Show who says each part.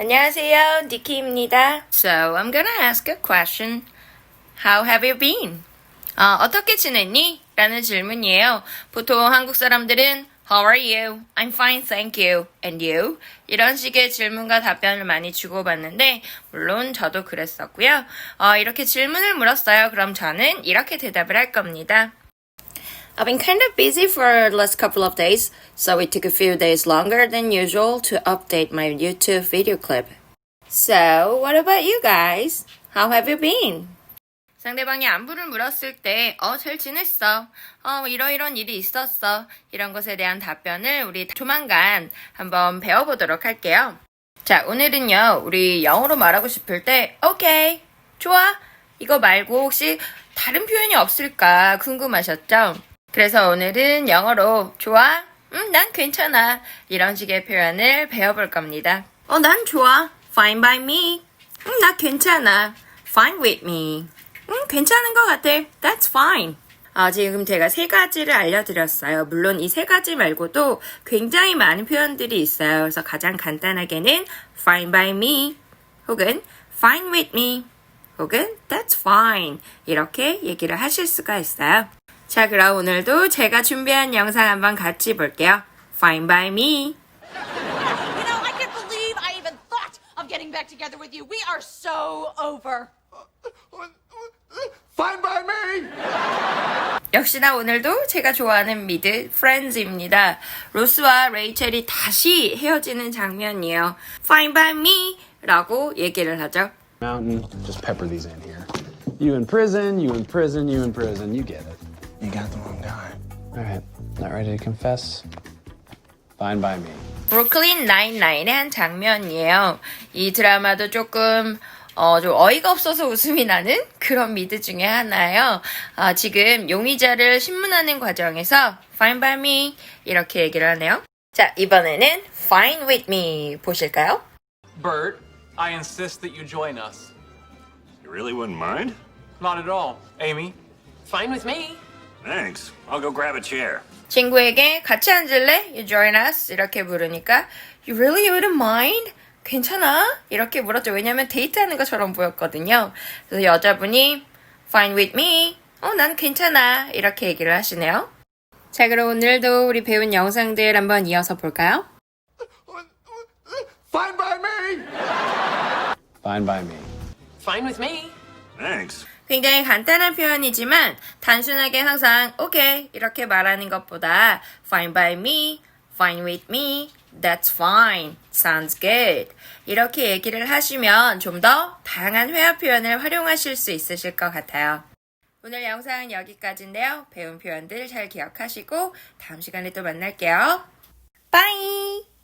Speaker 1: 안녕하세요, 니키입니다. So, I'm gonna ask a question. How have you been? 어, 어떻게 지냈니? 라는 질문이에요. 보통 한국 사람들은 How are you? I'm fine, thank you. And you? 이런 식의 질문과 답변을 많이 주고받는데, 물론 저도 그랬었고요. 어, 이렇게 질문을 물었어요. 그럼 저는 이렇게 대답을 할 겁니다. I've been kind of busy for the last couple of days, so it took a few days longer than usual to update my YouTube video clip. So, what about you guys? How have you been? 상대방이 안부를 물었을 때, 어, 잘 지냈어. 어, 이러이런 일이 있었어. 이런 것에 대한 답변을 우리 조만간 한번 배워보도록 할게요. 자, 오늘은요, 우리 영어로 말하고 싶을 때, 오케이, 좋아. 이거 말고 혹시 다른 표현이 없을까 궁금하셨죠? 그래서 오늘은 영어로 좋아? 음, 난 괜찮아. 이런 식의 표현을 배워볼 겁니다. 어, 난 좋아. Fine by me. 음, 나 괜찮아. Fine with me. 음, 괜찮은 것 같아. That's fine. 아, 지금 제가 세 가지를 알려드렸어요. 물론 이 세 가지 말고도 굉장히 많은 표현들이 있어요. 그래서 가장 간단하게는 fine by me 혹은 fine with me 혹은 that's fine 이렇게 얘기를 하실 수가 있어요. 자, 그럼 오늘도 제가 준비한 영상 한번 같이 볼게요. Fine by me.
Speaker 2: You know, I can't believe I even thought of getting back together with you. We are so over.
Speaker 3: Fine by me.
Speaker 1: 역시나 오늘도 제가 좋아하는 미드 프렌즈입니다. 로스와 레이첼이 다시 헤어지는 장면이에요. Fine by me 라고 얘기를 하죠.
Speaker 4: Mountain, just pepper these in here. You in prison, you in prison, you in prison. You get it.
Speaker 3: You got the wrong guy.
Speaker 4: All right, not ready to confess? Fine by me.
Speaker 1: 브루클린 나인나인의 한 장면이에요. 이 드라마도 조금 어, 좀 어이가 없어서 웃음이 나는 그런 미드 중에 하나예요. 아, 지금 용의자를 신문하는 과정에서 fine by me 이렇게 얘기를 하네요. 자, 이번에는 fine with me 보실까요?
Speaker 5: Bert, I insist that you join us.
Speaker 6: You really wouldn't mind?
Speaker 5: Not at all. Amy?
Speaker 2: Fine with me.
Speaker 6: Thanks. I'll go grab a chair.
Speaker 1: 친구에게 같이 앉을래? You join us? 이렇게 물으니까 You really wouldn't mind? 괜찮아? 이렇게 물었죠. 왜냐면 데이트하는 것처럼 보였거든요. 그래서 여자분이 Fine with me. 어, 난 괜찮아. 이렇게 얘기를 하시네요. 자, 그럼 오늘도 우리 배운 영상들 한번 이어서 볼까요?
Speaker 3: Fine by me.
Speaker 4: Fine by me.
Speaker 2: Fine with me.
Speaker 6: Thanks.
Speaker 1: 굉장히 간단한 표현이지만 단순하게 항상 오케이 이렇게 말하는 것보다 fine by me, fine with me, that's fine, sounds good 이렇게 얘기를 하시면 좀 더 다양한 회화 표현을 활용하실 수 있으실 것 같아요. 오늘 영상은 여기까지인데요. 배운 표현들 잘 기억하시고 다음 시간에 또 만날게요. 빠이!